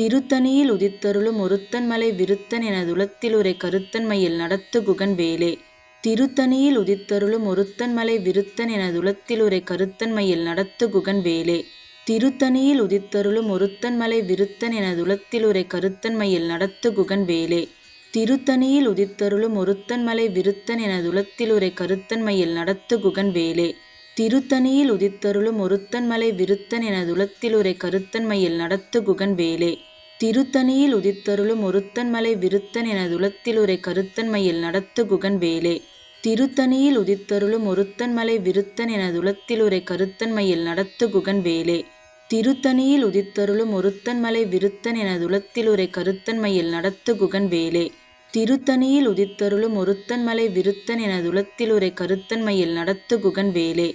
திருத்தணியில் உதித்தருளும் ஒருத்தன்மலை விருத்தன் எனதுளத்திலுறை கருத்தன்மையில் நடத்து குகன் வேலே. திருத்தணியில் உதித்தருளும் ஒருத்தன்மலை விருத்தன் எனதுளத்திலுறை கருத்தன்மையில் நடத்து குகன் வேலே. திருத்தணியில் உதித்தருளும் ஒருத்தன்மலை விருத்தன் எனதுளத்திலுறை கருத்தன்மையில் நடத்து குகன் வேலே. திருத்தணியில் உதித்தருளும் ஒருத்தன்மலை விருத்தன் எனதுளத்திலுறை கருத்தன்மையில் நடத்து குகன் வேலே. திருத்தணியில் உதித்தருளும் ஒருத்தன்மலை விருத்தன் எனதுலத்திலுரை கருத்தன்மையில் நடத்து குகன் வேலே. திருத்தணியில் உதித்தருளும் ஒருத்தன்மலை விருத்தன் எனதுலத்திலுரை கருத்தன்மையில் நடத்து குகன் வேலே. திருத்தணியில் உதித்தருளும் ஒருத்தன்மலை விருத்தன் எனதுளத்திலுறை கருத்தன்மையில் நடத்து குகன் வேலே. திருத்தணியில் உதித்தருளும் ஒருத்தன்மலை விருத்தன் எனதுளத்திலுறை கருத்தன்மையில் நடத்து குகன் வேலே. திருத்தணியில் உதித்தருளும் ஒருத்தன்மலை விருத்தன் எனதுலத்திலுரை கருத்தன்மையில் நடத்து குகன் வேலே.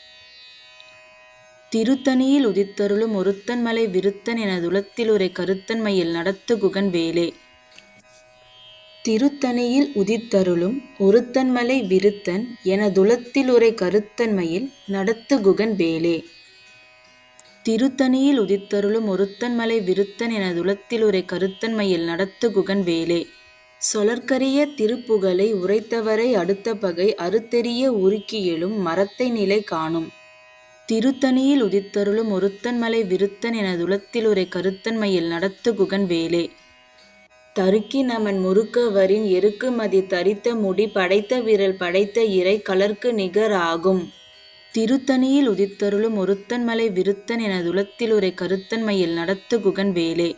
திருத்தணியில் உதித்தருளும் ஒருத்தன்மலை விருத்தன் எனதுளத்திலுறை கருத்தன்மையில் நடத்து குகன் வேலே. திருத்தணியில் உதித்தருளும் ஒருத்தன்மலை விருத்தன் எனதுளத்திலுறை கருத்தன்மையில் நடத்து குகன் வேலே. திருத்தணியில் உதித்தருளும் ஒருத்தன்மலை விருத்தன் எனதுளத்திலுறை கருத்தன்மையில் நடத்து குகன் வேலே. சொலற்கரிய திருப்புகழை உரைத்தவரை அடுத்த பகை அறுத்தெறிய உருக்கியலும் மரத்தை நிலை காணும். திருத்தணியில் உதித்தருளும் ஒருத்தன்மலை விருத்தன் எனதுளத்திலுறை கருத்தன்மையில் நடத்து குகன் வேலே. தருக்கி நமன் முறுக்கவரின் எருக்குமதி தரித்த முடி படைத்த விரல் படைத்த இறை கலர்க்கு நிகர் ஆகும். திருத்தணியில் உதித்தருளும் ஒருத்தன்மலை விருத்தன் எனதுளத்திலுறை கருத்தன்மையில் நடத்து குகன் வேலே.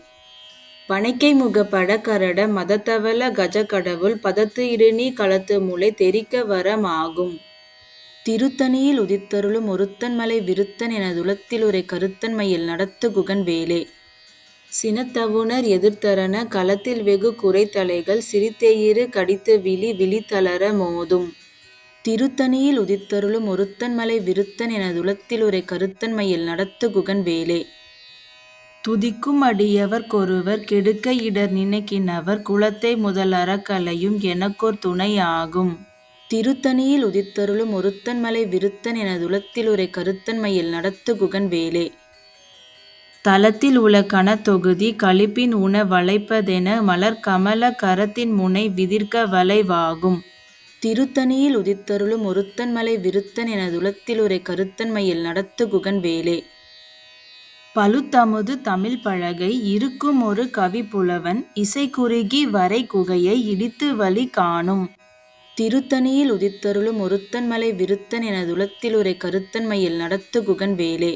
பனைக்கை முக படகரட மதத்தவள கஜகடவுள் பதத்து இடுநீ களத்து முளை தெரிக்க வரமாகும் திருத்தணியில் உதித்தருளும் ஒருத்தன்மலை விருத்தன் எனதுளத்திலுறை கருத்தன்மையில் நடத்து குகன் வேலே. சினத்தவுணர் எதிர்த்தரன களத்தில் வெகு குறைத்தலைகள் சிரித்தெயிறு கடித்து விழி விழித்தளர மோதும். திருத்தணியில் உதித்தருளும் ஒருத்தன்மலை விருத்தன் எனதுளத்திலுறை கருத்தன்மையில் நடத்து குகன் வேலே. துதிக்கும் அடியவர்க்கொருவர் கெடுக்க இடர் நினைக்கினவர் குலத்தை முதல் அறக்கலையும் எனக்கோர் துணையாகும் திருத்தணியில் உதித்தருளும் ஒருத்தன்மலை விருத்தன் எனதுளத்திலுறை கருத்தன்மையில் நடத்து குகன் வேலே. தலத்தில் உள்ள கனத்தொகுதி களிப்பின் உண வளைப்பதென மலர் கமல கரத்தின் முனை விதிர்க்க வளைவாகும் திருத்தணியில் உதித்தருளும் ஒருத்தன்மலை விருத்தன் எனதுளத்திலுறை கருத்தன்மையில் நடத்து குகன் வேலே. பழுத்தமுது தமிழ் பழகை இருக்கும் ஒரு கவிப்புலவன் இசை குறுகி வரை குகையை இடித்து வழி காணும். திருத்தணியில் உதித்தருளும் ஒருத்தன்மலை விருத்தன் எனதுளத்திலுறை கருத்தன்மையில் நடத்து குகன் வேலே.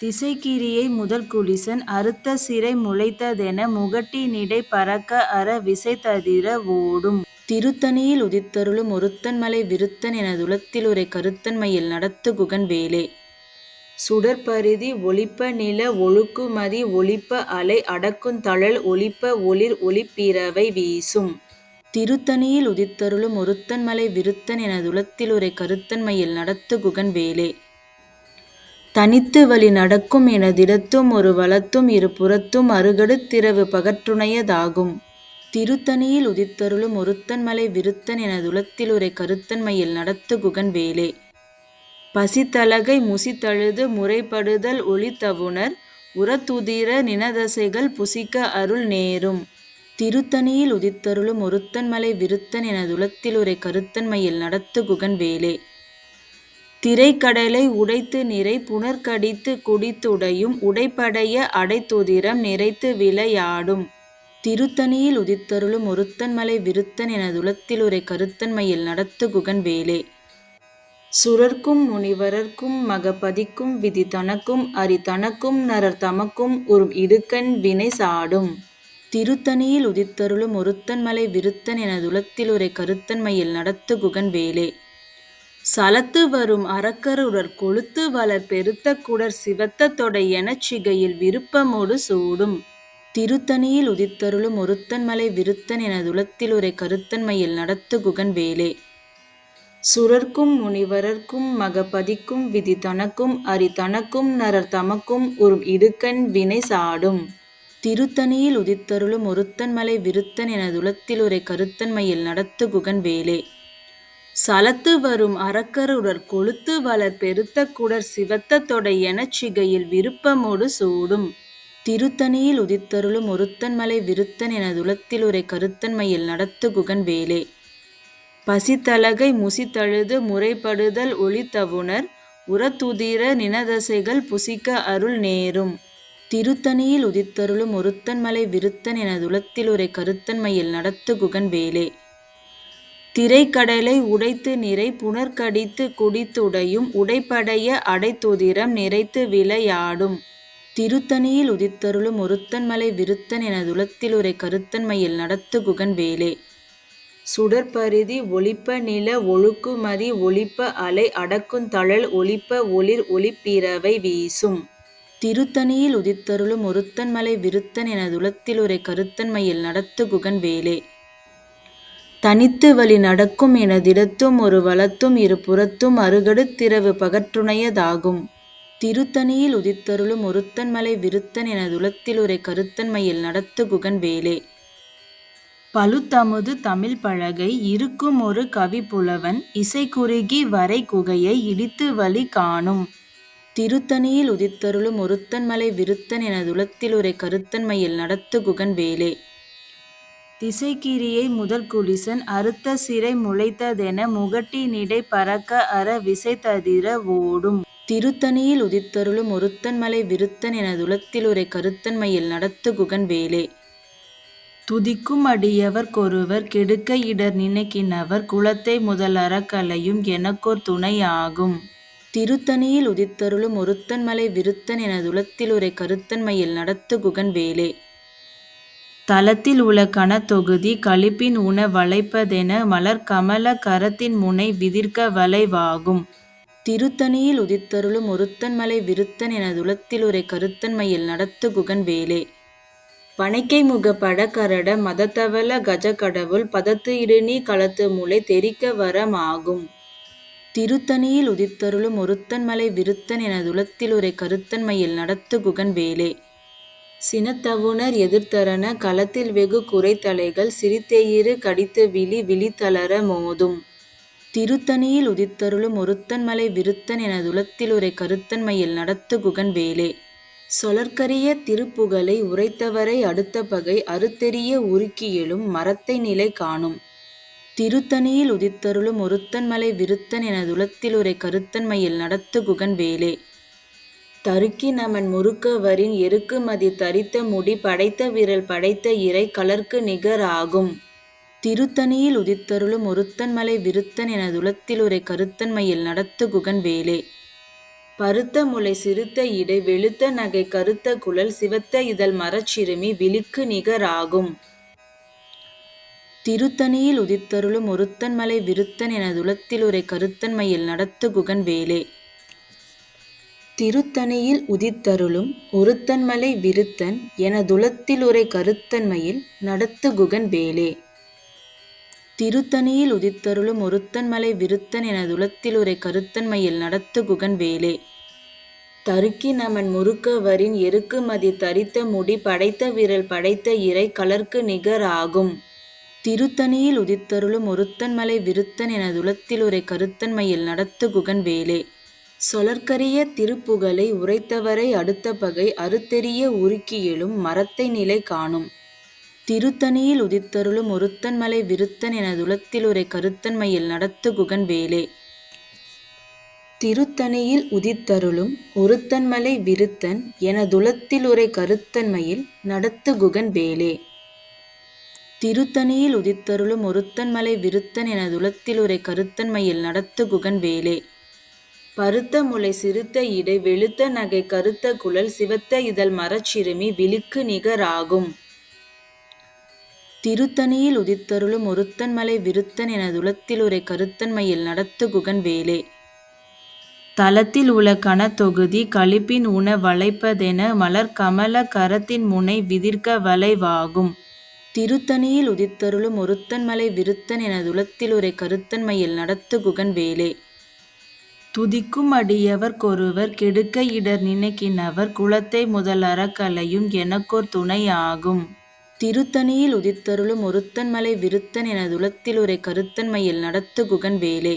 திசைக்கிரியை முதல் குலிசன் அறுத்த சிறை முளைத்ததென முகட்டினிடை பறக்க அற விசைததிர ஓடும். திருத்தணியில் உதித்தருளும் ஒருத்தன்மலை விருத்தன் எனதுளத்திலுறை கருத்தன்மையில் நடத்து குகன் வேலே. சுடற்பரிதி ஒளிப்ப நில ஒழுக்குமதி ஒளிப்ப அலை அடக்குந்தழல் ஒளிப்ப ஒளிர் ஒளிப்பிறவை வீசும். திருத்தணியில் உதித்தருளும் ஒருத்தன்மலை விருத்தன் எனதுளத்திலுறை கருத்தன்மையில் நடத்து குகன் வேலே. தனித்து வழி நடக்கும் எனதிடத்தும் ஒரு வளத்தும் இரு புறத்தும் அருகடுத்திரவு பகற்றுணையதாகும். திருத்தணியில் உதித்தருளும் ஒருத்தன்மலை விருத்தன் எனதுளத்திலுறை கருத்தன்மையில் நடத்து குகன் வேலே. பசித்தலகை முசித்தழுது முறைப்படுதல் ஒளித்தவுணர் உரத்துதிர நினதசைகள் புசிக்க அருள் நேரும். திருத்தணியில் உதித்தருளும் ஒருத்தன்மலை விருத்தன் எனதுளத்திலுறை கருத்தன்மையில் நடத்து குகன் வேலே. திரைக்கடலை உடைத்து நிறை புனர்கடித்து குடித்துடையும் உடைப்படைய அடைத்துதிரம் நிறைத்து விளையாடும். திருத்தணியில் உதித்தருளும் ஒருத்தன்மலை விருத்தன் எனதுளத்திலுறை கருத்தன்மையில் நடத்து குகன் வேலே. சுரர்க்கும் முனிவரர்க்கும் மகபதிக்கும் விதி தனக்கும் அரி தனக்கும் நரர் தமக்கும் உறும் இடுக்கண் வினை சாடும். திருத்தணியில் உதித்தருளும் ஒருத்தன்மலை விருத்தன் எனதுளத்திலுறை கருத்தன்மையில் நடத்துகுகன் வேலே. சலத்து வரும் அறக்கருடர் கொழுத்து வளர் பெருத்த குடர் சிவத்த தொடை எனச் சிகையில் விருப்பமோடு சூடும். திருத்தணியில் உதித்தருளும் ஒருத்தன்மலை விருத்தன் எனதுலத்தில் உரை கருத்தன்மையில் நடத்துகுகன் வேலே. சுரர்க்கும் முனிவரர்க்கும் மகபதிக்கும் விதி தனக்கும் அரி தனக்கும் நரர் தமக்கும் உறும் இடுக்கண் வினை சாடும். திருத்தணியில் உதித்தருளும் ஒருத்தன்மலை விருத்தன் எனதுளத்தில் உறை கருத்தன்மையில் நடத்துகுகன் வேலே. சலத்து வரும் அறக்கருடர் கொழுத்து வளர் பெருத்த குடர் சிவத்த தொடை எனச் சிகையில் விருப்பமோடு சூடும். திருத்தணியில் உதித்தருளும் ஒருத்தன்மலை விருத்தன் எனதுளத்தில் உறை கருத்தன்மையில் நடத்து குகன் வேலே. பசித்தலகை முசித்தழுது முறைப்படுதல் ஒளித்தவுணர் உரத்துதிர நினதசைகள் புசிக்க அருள் நேரும். திருத்தணியில் உதித்தருளும் ஒருத்தன்மலை விருத்தன் எனதுளத்தில் கருத்தன்மையில் நடத்து குகன் வேலே. திரைக்கடலை உடைத்து நிறை புனர்கடித்து குடித்துடையும் உடைப்படைய அடைத்துதிரம் நிறைத்து விளையாடும். திருத்தணியில் உதித்தருளும் ஒருத்தன்மலை விருத்தன் எனதுளத்தில் உறை கருத்தன்மையில் நடத்துகுகன் வேலே. சுடற்பருதி ஒளிப்ப நில ஒழுக்குமதி ஒளிப்ப அலை அடக்குந்தழல் ஒளிப்ப ஒளிர் ஒளிப்பிறவை வீசும். திருத்தணியில் உதித்தருளும் ஒருத்தன்மலை விருத்தன் எனதுலத்தில் உரை கருத்தன்மையில் நடத்துகுகன் வேலே. தனித்து வழி நடக்கும் எனதிடத்தும் ஒரு வளத்தும் இரு புறத்தும் அருகடுத் பகற்றுணையதாகும். திருத்தணியில் உதித்தருளும் ஒருத்தன்மலை விருத்தன் எனதுளத்தில் உறை கருத்தன்மையில் நடத்து குகன் வேலே. பழுத்தமுது தமிழ் பழகை இருக்கும் ஒரு கவிப்புலவன் இசைக்குறுகி வரை குகையை இடித்து வழி காணும். திருத்தணியில் உதித்தருளும் ஒருத்தன்மலை விருத்தன் எனதுளத்தில் உறை கருத்தன்மையில் நடத்துகுகன் வேலே. திசைக்கிரியை முதற்குலிசன் அறுத்த சிறை முளைத்ததென முகட்டினிடை பறக்க அற விசைததிர ஓடும். திருத்தணியில் உதித்தருளும் ஒருத்தன்மலை விருத்தன் எனதுலத்தில் உரை கருத்தன்மையில் நடத்து குகன் வேலே. துதிக்கும் அடியவர் கொருவர் கெடுக்க இடர் நினைக்கினவர் குலத்தை முதல் அறக்களையும் எனக்கோர் துணையாகும் திருத்தணியில் உதித்தருளும் ஒருத்தன்மலை விருத்தன் எனதுளத்தில் உரை கருத்தன்மையில் நடத்து குகன் வேலே. தலத்தில் உள கணத்தொகுதி களிப்பின் உண வளைப்பதென மலர் கமல கரத்தின் முனை விதிர்க்க வளைவாகும் திருத்தணியில் உதித்தருளும் ஒருத்தன்மலை விருத்தன் எனதுளத்தில் உறை கருத்தன்மையில் நடத்துகுகன் வேலே. பணைக்கைமுக படகரட மதத்தவள கடவுள் பதத்து இடுநீ களத்து முளை தெரிக்க வரமாகும் திருத்தணியில் உதித்தருளும் ஒருத்தன்மலை விருத்தன் எனதுளத்தில் உறை கருத்தன்மையில் நடத்துகுகன் வேலே. சினத்தவுணர் எதிர்த்தரன களத்தில் வெகு குறைத்தலைகள் சிரித்தெயிறு கடித்து விழி விழித்தளர மோதும். திருத்தணியில் உதித்தருளும் ஒருத்தன்மலை விருத்தன் எனதுளத்தில் உறை கருத்தன்மையில் நடத்துகுகன் வேலே. சொலற்கரிய திருப்புகழை உரைத்தவரை அடுத்த பகை அறுத்தெறிய உருக்கியலும் மரத்தை நிலை காணும். திருத்தணியில் உதித்தருளும் ஒருத்தன்மலை விருத்தன் எனதுளத்தில் உரை கருத்தன்மையில் நடத்து குகன் வேலே. தருக்கி நமன் முறுக்கவரின் எருக்குமதி தரித்த முடி படைத்த விரல் படைத்த இறை கலர்க்கு நிகராகும் திருத்தணியில் உதித்தருளும் ஒருத்தன்மலை விருத்தன் எனதுளத்தில் உரை கருத்தன்மையில் நடத்து குகன் வேலே. பருத்த முலை சிறுத்த இடை வெளுத்த நகை கருத்த குழல் சிவத்த இதழ் மரச்சிறுமி விழிக்கு நிகராகும் திருத்தணியில் உதித்தருளும் ஒருத்தன்மலை விருத்தன் எனதுளத்தில் உரை கருத்தன்மையில் நடத்து குகன் வேலே. திருத்தணியில் உதித்தருளும் ஒருத்தன்மலை விருத்தன் எனதுளத்தில் உரை கருத்தன்மையில் நடத்து குகன் வேலே. திருத்தணியில் உதித்தருளும் ஒருத்தன்மலை விருத்தன் எனதுளத்தில் உரை கருத்தன்மையில் நடத்து குகன் வேலே. தருக்கி நமன் முறுக்கவரின் எருக்குமதி தரித்த முடி படைத்த விரல் படைத்த இறை கலர்க்கு நிகராகும். திருத்தணியில் உதித்தருளும் ஒருத்தன்மலை விருத்தன் எனதுளத்தில் உரை கருத்தன்மையில் நடத்து குகன் வேலே. சொலற்கரிய திருப்புகழை உரைத்தவரை அடுத்த பகை அறுத்தெறிய உருக்கியலும் மரத்தை நிலை காணும். திருத்தணியில் உதித்தருளும் ஒருத்தன்மலை விருத்தன் எனதுளத்தில் உரை கருத்தன்மையில் நடத்து குகன் வேலே. திருத்தணியில் உதித்தருளும் ஒருத்தன்மலை விருத்தன் எனதுளத்தில் உரை கருத்தன்மையில் நடத்து குகன் வேலே. திருத்தணியில் உதித்தருளும் ஒருத்தன்மலை விருத்தன் எனதுளத்தில் உரை கருத்தன்மையில் நடத்துகுகன் வேலே. பருத்த முலை சிறுத்த இடை வெளுத்த நகை கருத்த குழல் சிவத்த இதழ் மரச்சிறுமி விழிக்கு நிகராகும். திருத்தணியில் உதித்தருளும் ஒருத்தன்மலை விருத்தன் எனதுளத்தில் உரை கருத்தன்மையில் நடத்துகுகன் வேலே. தலத்தில் உள்ள கனத்தொகுதி களிப்பின் உண வளைப்பதென மலர் கமல கரத்தின் முனை விதிர்க்க வளைவாகும். திருத்தணியில் உதித்தருளும் ஒருத்தன்மலை விருத்தன் எனதுளத்திலுறை கருத்தன்மையில் நடத்து குகன் வேலே. துதிக்கும் அடியவர்க்கொருவர் கெடுக்க இடர் நினைக்கினவர் குலத்தை முதல் அறக்கலையும் எனக்கோர் துணையாகும். திருத்தணியில் உதித்தருளும் ஒருத்தன்மலை விருத்தன் எனதுளத்திலுறை கருத்தன்மையில் நடத்து குகன் வேலே.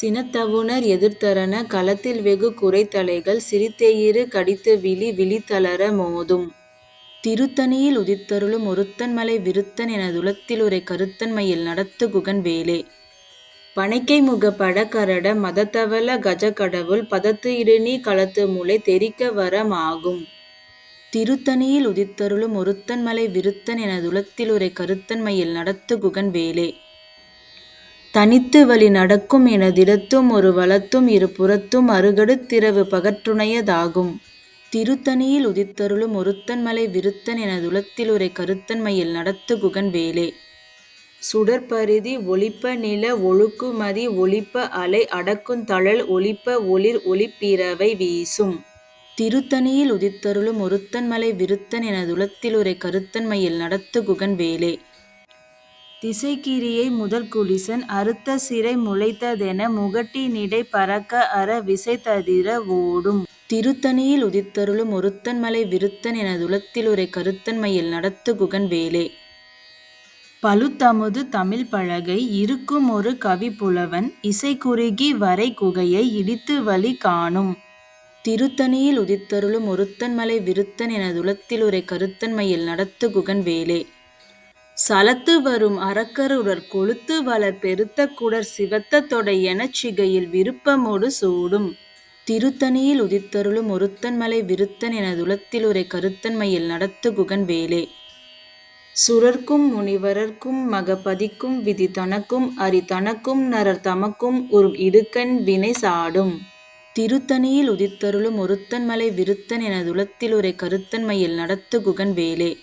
சினத்தவுணர் எதிர்த்தரன களத்தில் வெகு குரைத்தலைகள் சிரித்தெயிறு கடித்துவிழி விழித்தளர மோதும். திருத்தணியில் உதித்தருளும் ஒருத்தன்மலை விருத்தன் எனதுளத்திலுறை கருத்தன்மையில் நடத்து குகன் வேலே. பணைக்கைமுகப் படகரட மதத்தவள கடவுள் பதத்து இடுநீ களத்துமுலை தெரிக்க வரமாகும். திருத்தணியில் உதித்தருளும் ஒருத்தன்மலை விருத்தன் எனதுளத்திலுறை கருத்தன்மையில் நடத்து குகன் வேலே. தனித்து வழி நடக்கும் எனதிடத்தும் ஒரு வளத்தும் இரு புறத்தும் அருகடுத்திரவு பகற்றுணையதாகும் திருத்தணியில் உதித்தருளும் ஒருத்தன்மலை விருத்தன் எனதுளத்திலுறை கருத்தன்மையில் நடத்து குகன் வேலே. சுடற்பரிதி ஒளிப்ப நில ஒழுக்குமதி ஒளிப்ப அலை அடக்குந்தழல் ஒளிப்ப ஒளிர் ஒளிப்பிறவை வீசும். திருத்தணியில் உதித்தருளும் ஒருத்தன்மலை விருத்தன் எனதுலத்தில் உரை கருத்தன்மையில் நடத்து குகன் வேலே. திசைக்கிரியை முதல்குலிசன் அறுத்த சிறை முளைத்ததென முகட்டினிடை பறக்க அற விசைததிர ஓடும். திருத்தணியில் உதித்தருளும் ஒருத்தன்மலை விருத்தன் எனதுளத்திலுறை கருத்தன்மையில் நடத்துகுகன் வேலே. பழுத்தமுது தமிழ் பலகை இருக்குமொரு கவிப்புலவன் இசைக்குறுகி இடித்து வழி காணும். திருத்தணியில் உதித்தருளும் ஒருத்தன்மலை விருத்தன் எனதுளத்திலுறை கருத்தன்மையில் நடத்துகுகன் வேலே. சலத்து வரும் அறக்கருடர் கொளுத்து வளர் பெருத்த குடர் சிவத்த தொடை எனச்சிகையில் விருப்பமோடு சூடும். திருத்தணியில் உதித்தருளும் ஒருத்தன்மலை விருத்தன் எனதுளத்திலுறை கருத்தன்மையில் நடத்து குகன் வேலே. சுரர்க்கும் முனிவரர்க்கும் மகபதிக்கும் விதி தனக்கும் அரி தனக்கும் நரர் தமக்கும் ஒரு இடுக்கண் வினை சாடும். திருத்தணியில் உதித்தருளும் ஒருத்தன்மலை விருத்தன் எனதுளத்திலுறை கருத்தன்மையில் நடத்து குகன் வேலே.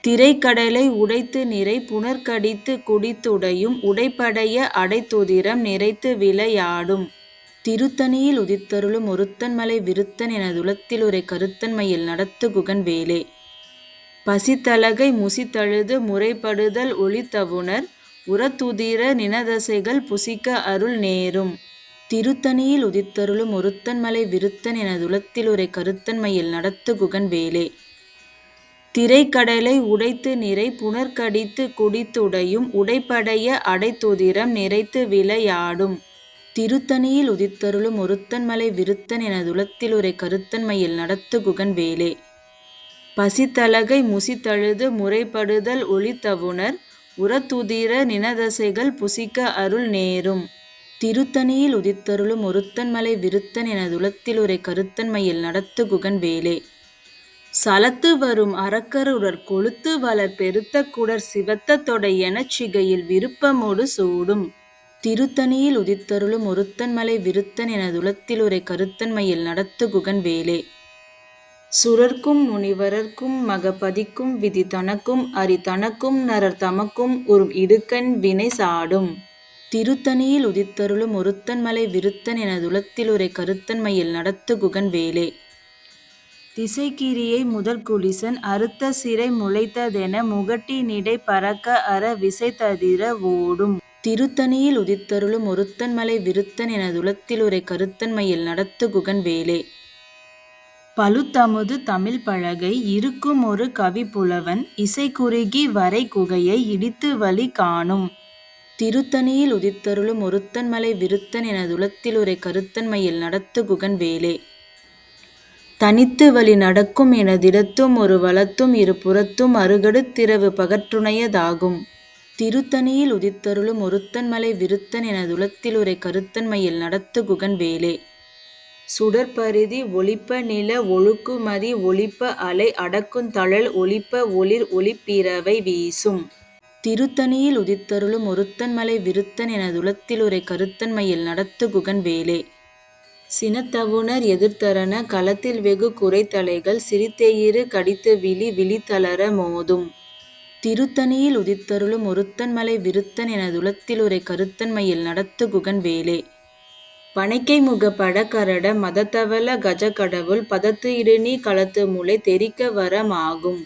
திரைக்கடலை உடைத்து நிறை புனர்கடித்து குடித்துடையும் உடைப்படைய அடைத்துதிரம் நிறைத்து யாடும். திருத்தணியில் உதித்தருளும் ஒருத்தன்மலை விருத்தன் எனதுளத்திலுறை கருத்தன்மையில் நடத்து குகன் வேலே. பசித்தலகை முசித்தழுது முறைப்படுதல் ஒளித்தவுணர் உரத்துதிர நினதசைகள் புசிக்க அருள் நேரும். திருத்தணியில் உதித்தருளும் ஒருத்தன்மலை விருத்தன் எனதுளத்திலுறை கருத்தன்மையில் நடத்து குகன் வேலே. திரைக்கடலை உடைத்து நிறை புனர்கடித்து குடித்துடையும் உடைப்படைய அடைத்துதிரம் நிறைத்து விளையாடும் திருத்தணியில் உதித்தருளும் ஒருத்தன்மலை விருத்தன் எனதுளத்திலுறை கருத்தன்மையில் நடத்துகுகன் வேலே. பசித்தழகை முசித்தழுது முறைப்படுதல் ஒளித்தவுணர் உரத்துதிர நினதசைகள் புசிக்க அருள் நேரும். திருத்தணியில் உதித்தருளும் ஒருத்தன்மலை விருத்தன் எனதுளத்திலுறை கருத்தன்மையில் நடத்துகுகன் வேலே. சலத்து வரும் அறக்கருடர் கொளுத்து வளர் பெருத்த குடர் சிவத்த தொடை எனச்சிகையில் விருப்பமோடு சூடும். திருத்தணியில் உதித்தருளும் ஒருத்தன்மலை விருத்தன் எனதுளத்திலுறை கருத்தன்மையில் நடத்து குகன் வேலே. சுரர்க்கும் முனிவரர்க்கும் மகபதிக்கும் விதி தனக்கும் அரி தனக்கும் நரர் தமக்கும் உறும் இடுக்கண் வினை சாடும். திருத்தணியில் உதித்தருளும் ஒருத்தன்மலை விருத்தன் எனதுளத்திலுறை கருத்தன்மையில் நடத்து குகன் வேலே. திசைக்கிரியை முதல்குலிசன் அறுத்த சிறை முளைத்ததென முகட்டினிடை பறக்க அற விசைததிர ஓடும். திருத்தணியில் உதித்தருளும் ஒருத்தன்மலை விருத்தன் எனதுளத்திலுறை கருத்தன்மையில் நடத்து குகன் வேலே. பழுத்தமுது தமிழ்ப்பலகை இருக்குமொரு கவிப்புலவன் இசைக்குறுகி இடித்து வழி காணும். திருத்தணியில் உதித்தருளும் ஒருத்தன்மலை விருத்தன் எனதுளத்திலுறை கருத்தன்மையில் நடத்து குகன் வேலே. தனித்து வழி நடக்கும் எனதிடத்தும் ஒரு வளத்தும் இரு புறத்தும் அருகடுத் திரவு திருத்தணியில் உதித்தருளும் ஒருத்தன்மலை விருத்தன் எனதுளத்திலுறை கருத்தன்மையில் நடத்து குகன் வேலே. சுடற்பரிதி ஒளிப்ப நில ஒழுக்குமதி ஒளிப்ப அலை அடக்குந்தழல் ஒளிப்ப ஒளிர் ஒளிப்பிறவை வீசும். திருத்தணியில் உதித்தருளும் ஒருத்தன்மலை விருத்தன் எனதுளத்திலுறை கருத்தன்மையில் நடத்து குகன் வேலே. சினத்தவுணர் எதிர்த்தரன களத்தில் வெகு குரைத்தலைகள் சிரித்தெயிறு கடித்துவிழி விழித்தளர மோதும். திருத்தணியில் உதித்தருளும் ஒருத்தன்மலை விருத்தன் எனதுளத்திலுறை கருத்தன்மையில் நடத்து குகன் வேலே. பணைக்கைமுக படகரட மதத்தவள கஜகடவுள் பதத்து இடுநீ களத்துமுலை தெரிக்க வரமாகும்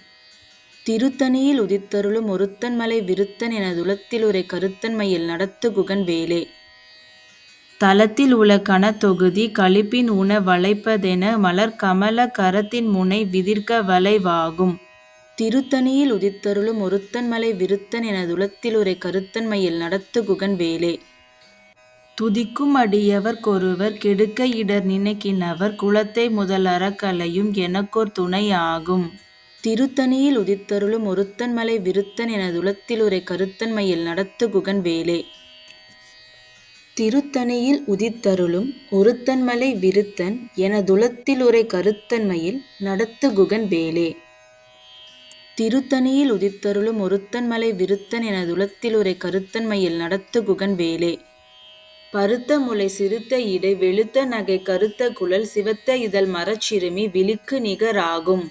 திருத்தணியில் உதித்தருளும் ஒருத்தன்மலை விருத்தன் எனதுளத்திலுறை கருத்தன்மையில் நடத்து குகன் வேலே. தலத்தில் உள கணத்தொகுதி களிப்பின் உண வளைப்பதென மலர் கமல கரத்தின் முனை விதிர்க்க வளைவாகும். திருத்தணியில் உதித்தருளும் ஒருத்தன்மலை விருத்தன் எனதுளத்திலுறை கருத்தன்மையில் நடத்து குகன் வேலே. துதிக்கும் அடியவர்க்கொருவர் கெடுக்க இடர் நினைக்கினவர் குலத்தை முதலறக் களையும் எனக்கோர் துணையாகும் திருத்தணியில் உதித்தருளும் ஒருத்தன்மலை விருத்தன் எனதுளத்திலுறை கருத்தன்மையில் நடத்து குகன் வேலே. திருத்தணியில் உதித்தருளும் ஒருத்தன்மலை விருத்தன் எனதுளத்திலுறை கருத்தன்மையில் நடத்து குகன் வேலே. திருத்தணியில் உதித்தருளும் ஒருத்தன்மலை விருத்தன் எனதுளத்திலுறை கருத்தன்மையில் நடத்து குகன் வேலே. பருத்த முளை சிறுத்த இடை வெளுத்த நகை கருத்த குழல் சிவத்த இதழ் மரச்சிறுமி விழிக்கு நிகராகும்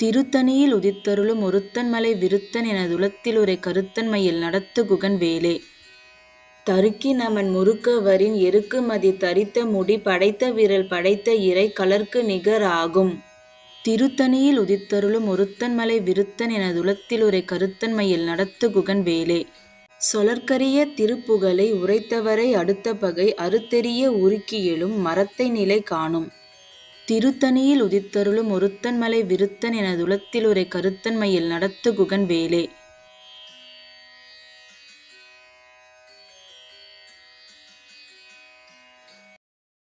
திருத்தணியில் உதித்தருளும் ஒருத்தன்மலை விருத்தன் எனதுளத்திலுறை கருத்தன்மையில் நடத்து குகன் வேலே. தருக்கி நமன் முறுக்கவரின் எருக்குமதி தரித்த முடி படைத்த விரல் படைத்த இறை கலர்க்கு நிகராகும் திருத்தணியில் உதித்தருளும் ஒருத்தன்மலை விருத்தன் எனதுளத்திலுறை கருத்தன்மையில் நடத்து குகன் வேலே. சொலற்கரிய திருப்புகழை உரைத்தவரை அடுத்த பகை அறுத்தெறிய உருக்கியலும் மரத்தை நிலை காணும். திருத்தணியில் உதித்தருளும் ஒருத்தன்மலை விருத்தன் எனதுளத்திலுறை கருத்தன்மையில் நடத்து குகன் வேலே.